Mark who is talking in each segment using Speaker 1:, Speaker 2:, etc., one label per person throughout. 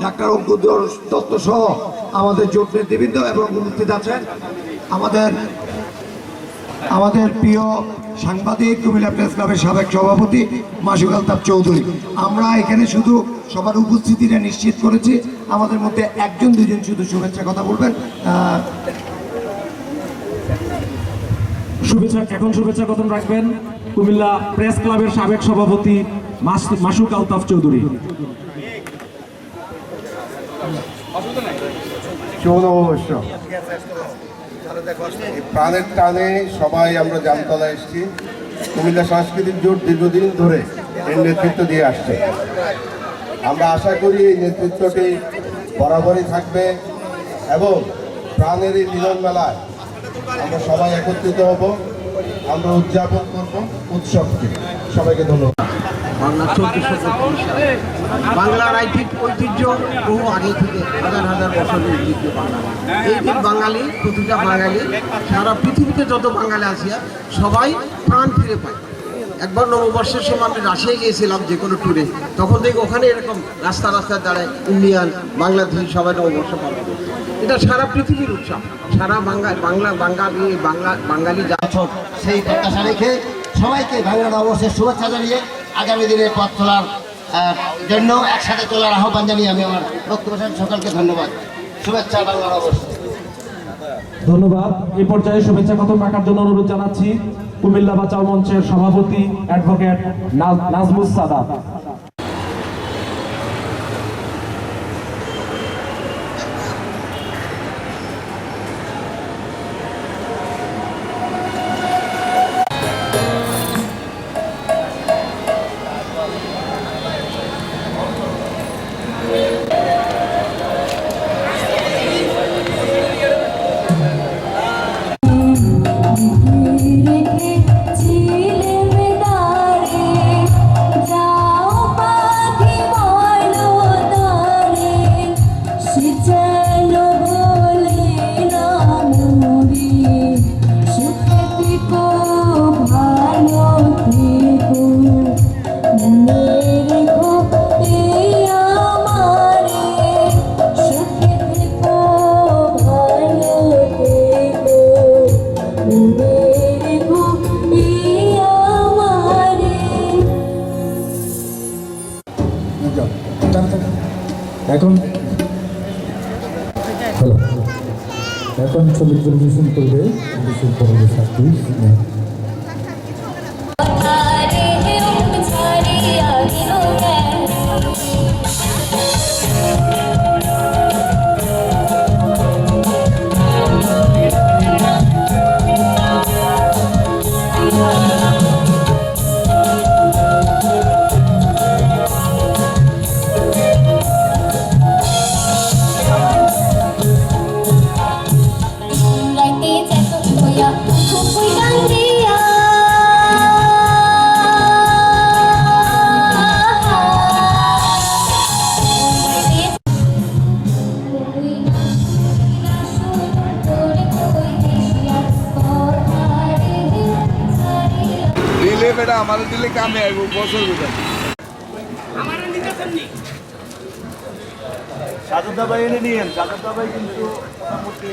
Speaker 1: Doctor অঙ্কুদর Dutta সহ আমাদের জোট নেতৃবৃন্দ এবং উপস্থিত আছেন আমাদের আমাদের প্রিয় সাংবাদিক কুমিল্লা প্রেস ক্লাবের সাবেক সভাপতি মাসুক আলতাফ চৌধুরী। আমরা এখানে শুধু সবার উপস্থিতিটা নিশ্চিত করেছি, আমাদের মধ্যে একজন, দুজন শুধু শুভেচ্ছা কথা বলবেন।
Speaker 2: শুভেচ্ছা, এখন শুভেচ্ছা কথন রাখবেন কুমিল্লা প্রেস ক্লাবের সাবেক সভাপতি মাস- মাসুক আলতাফ চৌধুরী।
Speaker 3: চৌনবর্ষ প্রাণের টানে সবাই আমরা জামতলা এসেছি। কুমিল্লা সাংস্কৃতিক জোট দীর্ঘদিন ধরে এর নেতৃত্ব দিয়ে আসছে। আমরা আশা করি এই নেতৃত্বটি বরাবরই থাকবে এবং প্রাণের এই মিলন মেলায় আমরা সবাই একত্রিত হব। আমরা উদযাপন করব উৎসবকে। সবাইকে ধন্যবাদ।
Speaker 4: বাংলা চৌদ্দশো বাংলার ঐতিহ্য ঐতিহ্য বহু আগে থেকে হাজার হাজার বছরের ঐতিহ্য বাংলা এই দিন বাঙালি, প্রতিটা বাঙালি, সারা পৃথিবীতে যত বাঙালি আছে, সবাই প্রাণ ফিরে পায়। একবার নববর্ষের সময় আমি রাশিয়ায় গিয়েছিলাম যে কোনো ট্যুরে তখন দেখি ওখানে এরকম রাস্তা রাস্তায় দাঁড়ায় ইন্ডিয়ান বাংলাদেশি সবাই নববর্ষ পালন এটা সারা পৃথিবীর উৎসব। সারা বাংলা বাংলা, বাঙালি বাংলা, বাঙালি যা
Speaker 5: সেই প্রত্যাশা রেখে সবাইকে বাংলা নববর্ষের শুভেচ্ছা জানিয়ে আগামী দিনে পথ চলার জন্য একসাথে চলার আহ্বান জানিয়ে আমি আমার বক্তব্য। সকলকে ধন্যবাদ। শুভেচ্ছা, বাংলার অবশ্যই
Speaker 2: ধন্যবাদ। এই পর্যায়ে শুভেচ্ছা কথন রাখার জন্য অনুরোধ জানাচ্ছি কুমিল্লা বাঁচাও মঞ্চের সভাপতি অ্যাডভোকেট নাজ- নাজমুস সাদাত।
Speaker 6: করবে
Speaker 7: কামে আইব বছর বেটা সাজুদা ভাই এনে নিয়েন সাজুদা ভাই কিন্তু মোটামুটি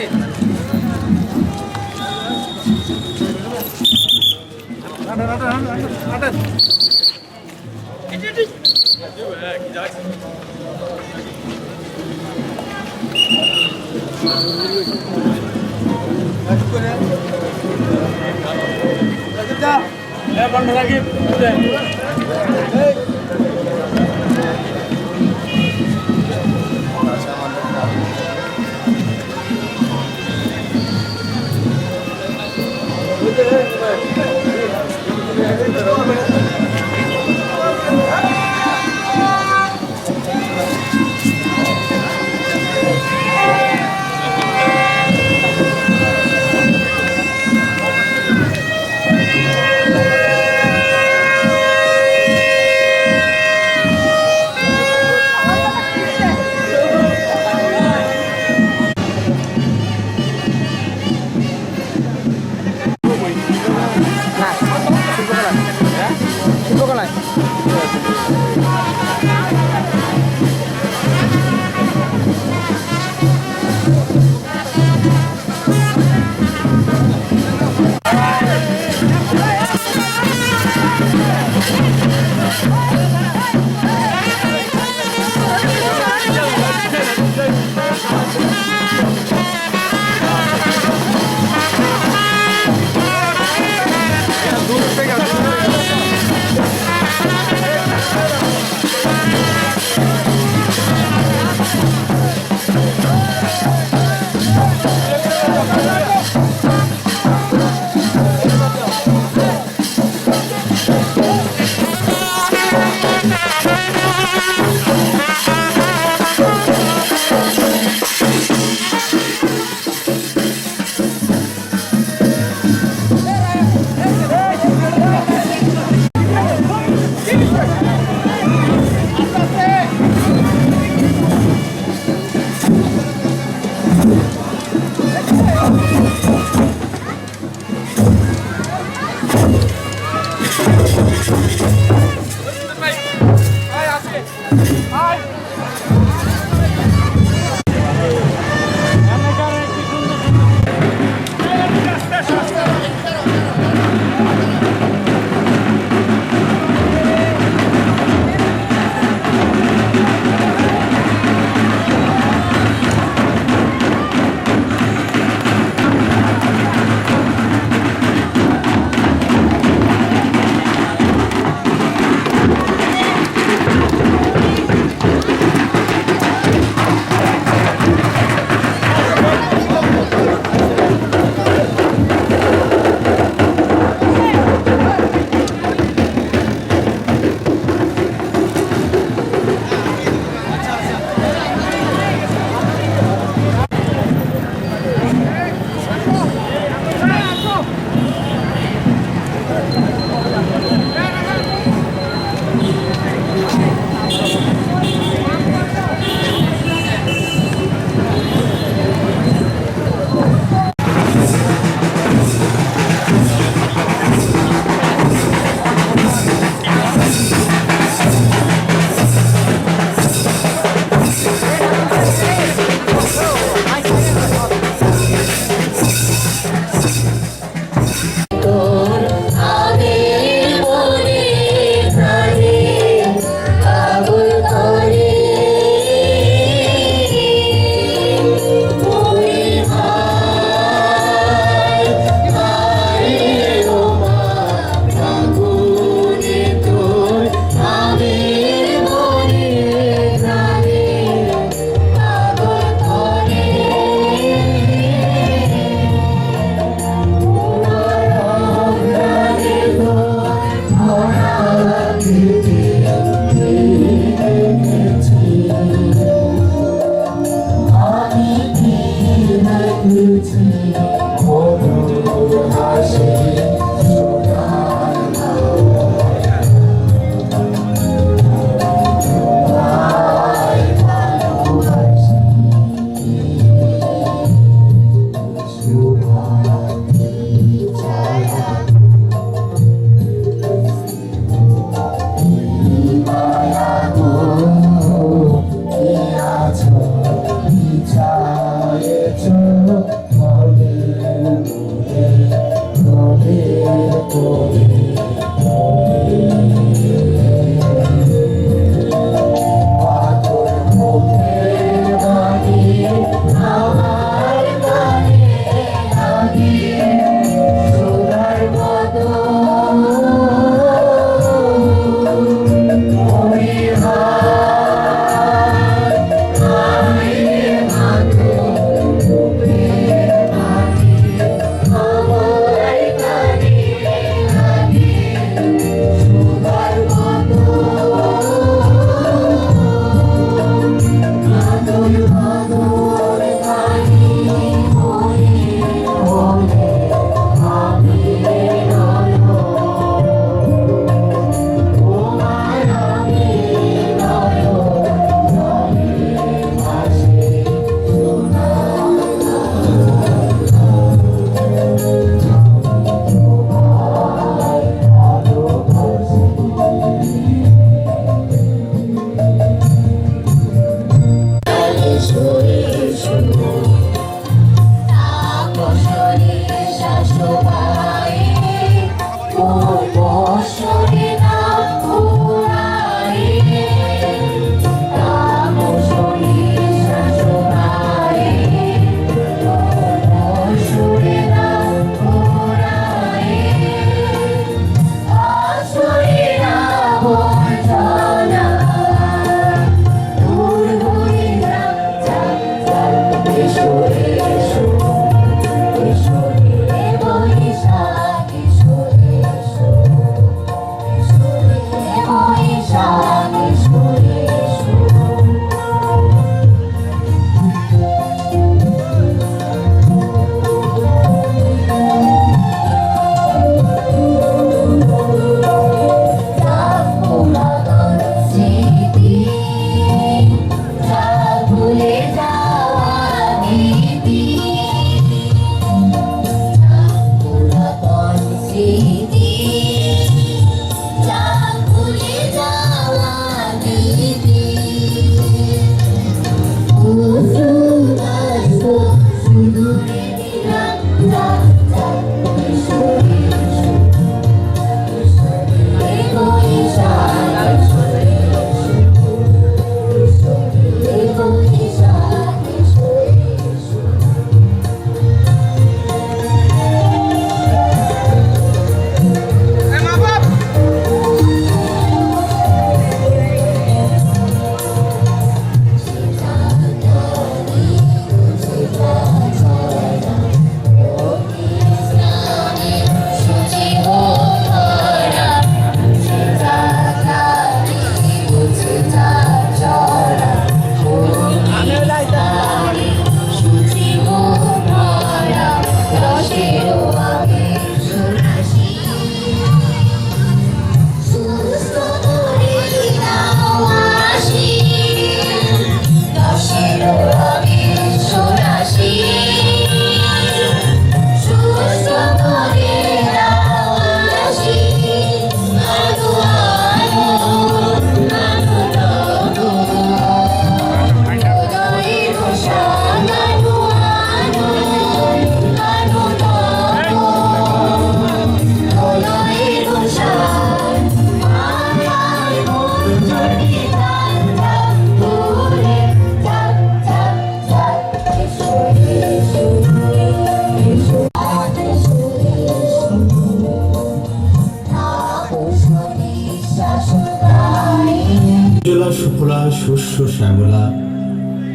Speaker 8: Hey,
Speaker 9: one more again. Hey.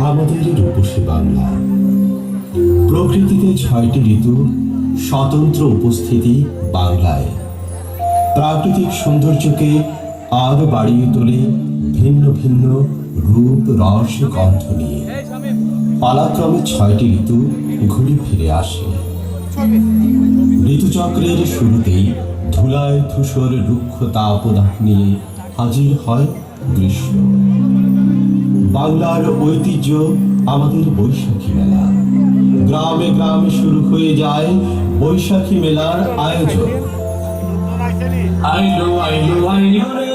Speaker 9: আমাদের রূপসী বাংলা। প্রকৃতিতে ছয়টি ঋতু, স্বতন্ত্র উপস্থিতি বাংলায়। প্রাকৃতিক সৌন্দর্যকে আরও বাড়িয়ে তোলে ভিন্ন ভিন্ন রূপ, রস, গন্ধ নিয়ে। পালাক্রমে ছয়টি ঋতু ঘুরে ফিরে আসে। ঋতুচক্রের শুরুতেই ধুলায় ধূসর রুক্ষ তাপদাহ নিয়ে হাজির হয় গ্রীষ্ম। বাংলার ঐতিহ্য আমাদের বৈশাখী মেলা। গ্রামে গ্রামে শুরু হয়ে যায় বৈশাখী মেলার আয়োজন। আইলো আইলো আইলো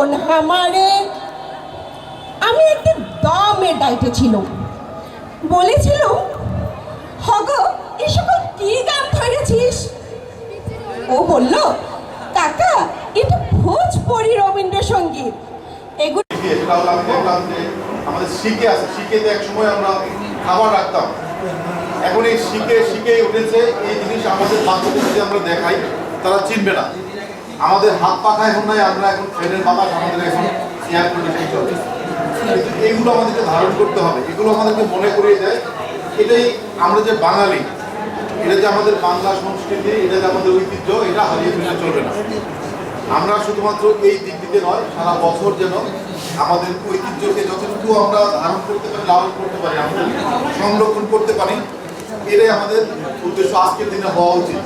Speaker 10: যাবি কোন হামারে? আমি একটি দমে ডাইটে ছিল বলেছিল হগ, এ সকল কি গান ধরেছিস? ও বলল, কাকা, এটা ভোজপুরি রবীন্দ্রসঙ্গীত। এগুলো
Speaker 11: আমাদের শিখে আছে। শিখেতে এক সময় আমরা খাবার রাখতাম। এখন এই শিখে শিখে উঠেছে। এই জিনিস আমাদের বাচ্চাদের যদি আমরা দেখাই, তারা চিনবে না। আমাদের হাত পাখা এখন নাই, আমরা এখন ট্রেনের বাতাস আমাদের এখন এয়ার কন্ডিশন চলে। এইগুলো আমাদেরকে ধারণ করতে হবে, এগুলো আমাদেরকে মনে করিয়ে দেয়। এটাই আমরা যে বাঙালি, এটা যে আমাদের বাংলা সংস্কৃতি, এটা যে আমাদের ঐতিহ্য, এটা হারিয়ে ফেলে চলবে না। আমরা শুধুমাত্র এই দিকটিতে নয়, সারা বছর যেন আমাদের ঐতিহ্যকে যতটুকু আমরা ধারণ করতে পারি, লালন করতে পারি, আমাদের সংরক্ষণ করতে পারি, এটাই আমাদের উদ্দেশ্য। আজকের দিনে হওয়া উচিত।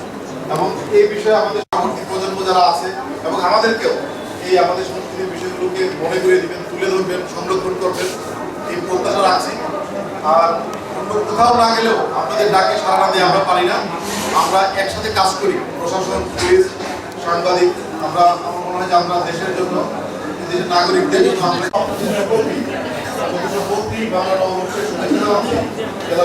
Speaker 11: এবং এই বিষয়ে আমাদের সামগ্রিক প্রজন্ম যারা আছে এবং আমাদেরকেও এই আমাদের সংস্কৃতির বিষয়গুলোকে মনে করে দিবেন, তুলে ধরবেন, সংরক্ষণ করবেন। এই প্রত্যাশা রাখছি আর অন্য কোথাও না গেলেও আপনাদের ডাকে সারা দিয়ে আমরা পারি না। আমরা একসাথে কাজ করি। প্রশাসন, পুলিশ, সাংবাদিক, আমরা আমার মনে হয় যে আমরা দেশের জন্য, দেশের নাগরিকদের জন্য আমরা বাংলা শুভেচ্ছা জেলা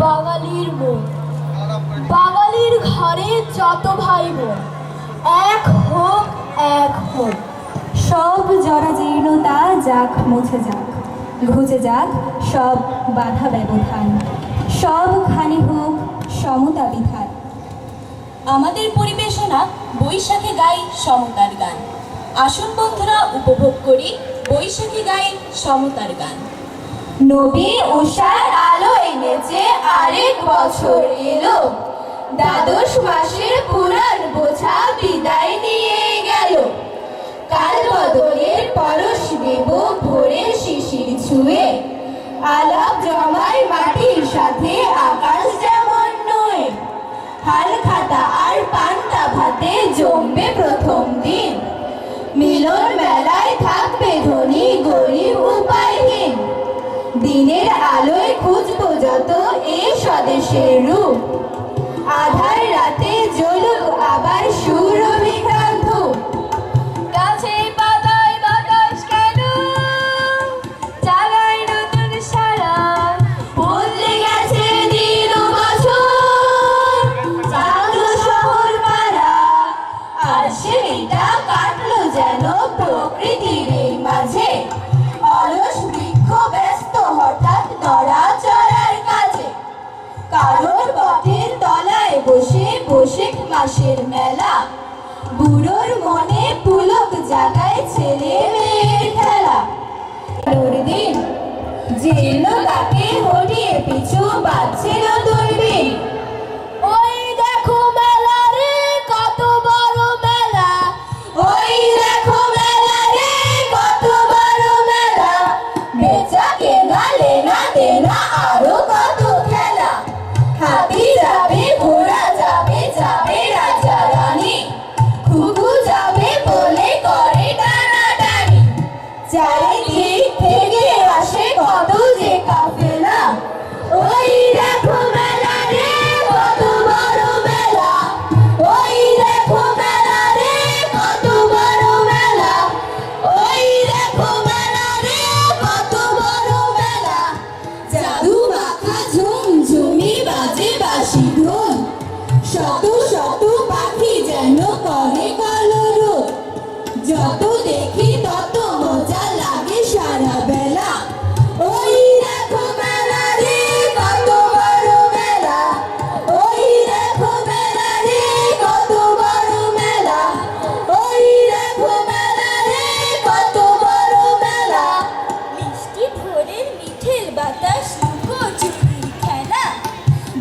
Speaker 8: বাঙালির মন। বাঙালির ঘরে যত ভাই বোন, এক হোক এক হোক, সব জরাজীর্ণতা যাক, মুছে যাক। ঘুচে যাক সব বাধা ব্যবধান সবখানি হোক সমতা বিধান আমাদের পরিবেশনা বৈশাখে গাই সমতার গান। আসুন বন্ধুরা উপভোগ করি বৈশাখী গাই সমতার গান। নবী উষার আলো এনেছে আরেক বছর এলো। দ্বাদশ মাসের পুরাণ বোঝা বিদায় নিয়ে গেল। কাল বদলের পরশ দেব ভোরে শিশির ছুঁয়ে। আলাপ জমায় মাটির সাথে আকাশ যেমন নয়। হাল খাতা আর পান্তা ভাতে জমবে প্রথম দিন। মিলন মেলায় থাকবে ধনী গরিব উপায়হীন। দিনের আলোয় খুঁজবো যত এ স্বদেশের রূপ। আধার রাতে জ্বলুক আবার সুর মাসের মেলা। বুড়োর মনে পুলক জাগায় ছেলে মেয়ের খেলা। দিন জীর্ণ তাকে হটিয়ে পিছু বাজছিল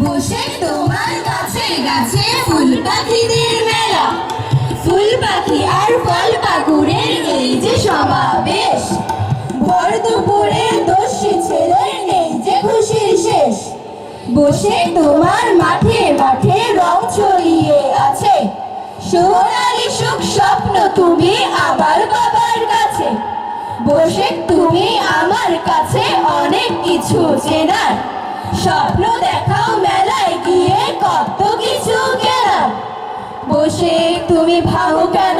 Speaker 8: বসে তোমার গাছে গাছে ফুল পাখিদের মেলা। ফুল পাখি আর ফল সমাবেশ। ভর দুপুরে দস্যি ছেলের নেই যে খুশির শেষ। বসে তোমার মাঠে মাঠে রং ছড়িয়ে আছে। সোনালি সুখ স্বপ্ন তুমি আবার বাবার কাছে। বসে তুমি আমার কাছে অনেক কিছু চেনার। স্বপ্ন দেখাও মেলায় গিয়ে কত কিছু কেনার। বসে তুমি ভাবো কেন?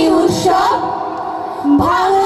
Speaker 8: ভাঙো